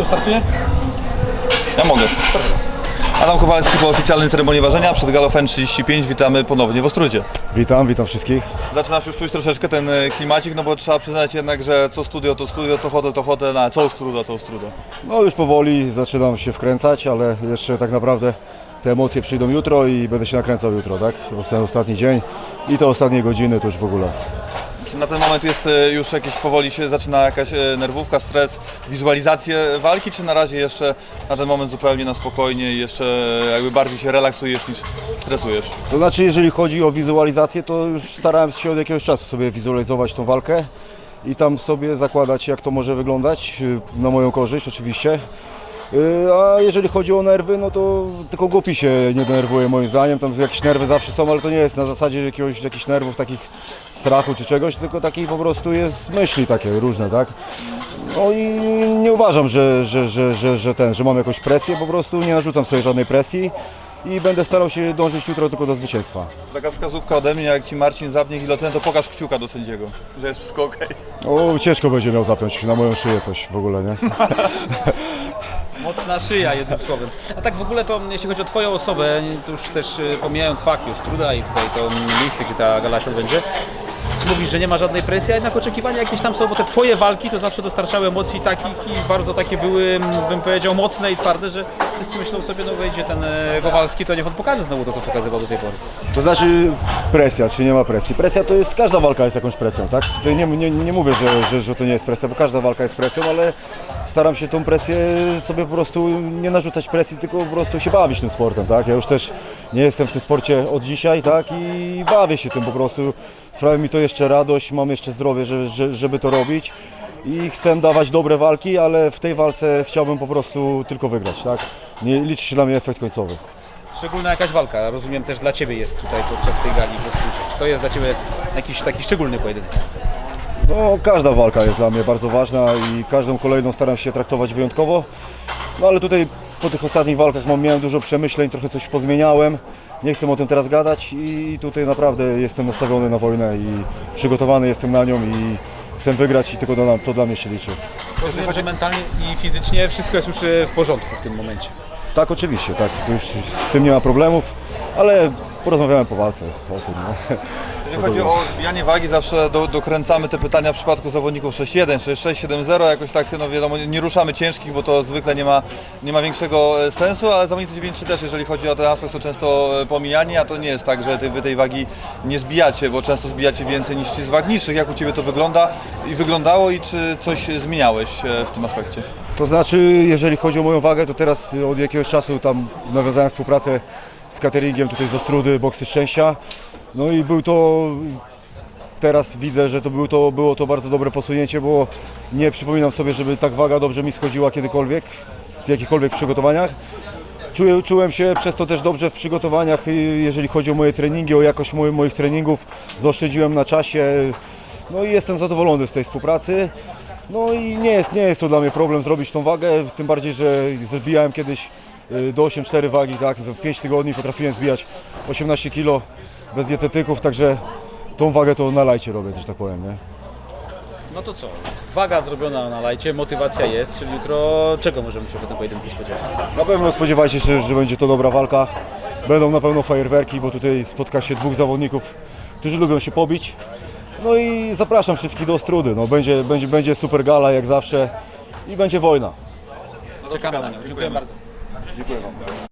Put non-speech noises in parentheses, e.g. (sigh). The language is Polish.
Kto startuje? Ja mogę. Adam Kowalski po oficjalnej ceremonii ważenia przed Galofen 35. Witamy ponownie w Ostrudzie. Witam, witam wszystkich. Zaczynasz już czuć troszeczkę ten e, klimacik, no bo trzeba przyznać jednak, że co studio to studio, co hotel to hotel, a co Ostruda to Ostruda. No już powoli zaczynam się wkręcać, ale jeszcze tak naprawdę te emocje przyjdą jutro i będę się nakręcał jutro, tak? Ostatni, ostatni dzień i to ostatnie godziny to już w ogóle. Czy na ten moment jest e, już jakieś powoli się zaczyna jakaś e, nerwówka, stres, wizualizacje walki, czy na razie jeszcze na ten moment zupełnie na spokojnie i jeszcze jakby bardziej się relaksujesz niż stresujesz? To znaczy, jeżeli chodzi o wizualizację, to już starałem się od jakiegoś czasu sobie wizualizować tą walkę i tam sobie zakładać, jak to może wyglądać, na moją korzyść oczywiście. A jeżeli chodzi o nerwy, no to tylko głupi się nie denerwuje moim zdaniem. Tam jakieś nerwy zawsze są, ale to nie jest na zasadzie jakiegoś, jakichś nerwów takich strachu czy czegoś, tylko taki po prostu jest myśli takie różne, tak? No i nie uważam, że, że, że, że, że ten, że mam jakąś presję, po prostu nie narzucam sobie żadnej presji i będę starał się dążyć jutro tylko do zwycięstwa. Taka wskazówka ode mnie, jak Ci Marcin zapnie gilotynę, to pokaż kciuka do sędziego, że jest wszystko okej. O, ciężko będzie miał zapiąć na moją szyję coś w ogóle, nie? (laughs) Mocna szyja, jednym słowem. A tak w ogóle to, jeśli chodzi o Twoją osobę, to już też y, pomijając fakt już truda i tutaj to miejsce, gdzie ta gala się odbędzie, mówisz, że nie ma żadnej presji, a jednak oczekiwania jakieś tam są, bo te Twoje walki to zawsze dostarczały emocji takich i bardzo takie były, bym powiedział, mocne i twarde, że wszyscy myślą sobie, no wejdzie ten e, Kowalski, to niech on pokaże znowu to, co pokazywał do tej pory. To znaczy presja, czy nie ma presji? Presja to jest, każda walka jest jakąś presją, tak? Tutaj nie, nie, nie mówię, że, że, że to nie jest presja, bo każda walka jest presją, ale staram się tą presję sobie po prostu nie narzucać presji, tylko po prostu się bawić tym sportem, tak? Ja już też nie jestem w tym sporcie od dzisiaj, tak? I bawię się tym po prostu. Sprawia mi to jeszcze radość, mam jeszcze zdrowie, że, że, żeby to robić. I chcę dawać dobre walki, ale w tej walce chciałbym po prostu tylko wygrać, tak? Nie liczy się dla mnie efekt końcowy. Szczególna jakaś walka, rozumiem też dla Ciebie jest tutaj podczas tej gali. To jest dla Ciebie jakiś taki szczególny pojedynek. No, każda walka jest dla mnie bardzo ważna i każdą kolejną staram się traktować wyjątkowo. No ale tutaj po tych ostatnich walkach mam, miałem dużo przemyśleń, trochę coś pozmieniałem. Nie chcę o tym teraz gadać i tutaj naprawdę jestem nastawiony na wojnę i przygotowany jestem na nią i chcę wygrać i tylko to, to dla mnie się liczy. Rozumiem, że mentalnie i fizycznie wszystko jest już e, w porządku w tym momencie. Tak, oczywiście, tak, to już z tym nie ma problemów, ale porozmawiałem po walce o tym. No. Jeżeli chodzi o zbijanie wagi, zawsze do, dokręcamy te pytania w przypadku zawodników 6-1, 6-6, 7-0, jakoś tak, no wiadomo, nie ruszamy ciężkich, bo to zwykle nie ma, nie ma większego e, sensu, ale zawodnicy 9-3 też, jeżeli chodzi o ten aspekt, są często e, pomijani, a to nie jest tak, że ty, wy tej wagi nie zbijacie, bo często zbijacie więcej niż ci z wag niższych. Jak u Ciebie to wygląda i wyglądało i czy coś zmieniałeś e, w tym aspekcie? To znaczy, jeżeli chodzi o moją wagę, to teraz od jakiegoś czasu tam nawiązałem współpracę z cateringiem tutaj z Ostrudy, Boksy Szczęścia. No i był to, teraz widzę, że to, był to było to bardzo dobre posunięcie, bo nie przypominam sobie, żeby tak waga dobrze mi schodziła kiedykolwiek, w jakichkolwiek przygotowaniach. Czuję, czułem się przez to też dobrze w przygotowaniach, jeżeli chodzi o moje treningi, o jakość moich, moich treningów. Zaoszczędziłem na czasie, no i jestem zadowolony z tej współpracy. No i nie jest, nie jest to dla mnie problem zrobić tą wagę, tym bardziej, że zbijałem kiedyś do 8-4 wagi, tak, w 5 tygodni potrafiłem zbijać 18 kg bez dietetyków, także tą wagę to na lajcie robię, też tak powiem, nie? No to co? Waga zrobiona na lajcie, motywacja jest, czyli jutro czego możemy się po tym pojedynku spodziewać? Na pewno spodziewajcie się, że będzie to dobra walka. Będą na pewno fajerwerki, bo tutaj spotka się dwóch zawodników, którzy lubią się pobić. No i zapraszam wszystkich do Ostrudy. No, będzie, będzie, będzie super gala jak zawsze i będzie wojna. Czekamy na nią. Dziękuję bardzo. Dziękuję Wam.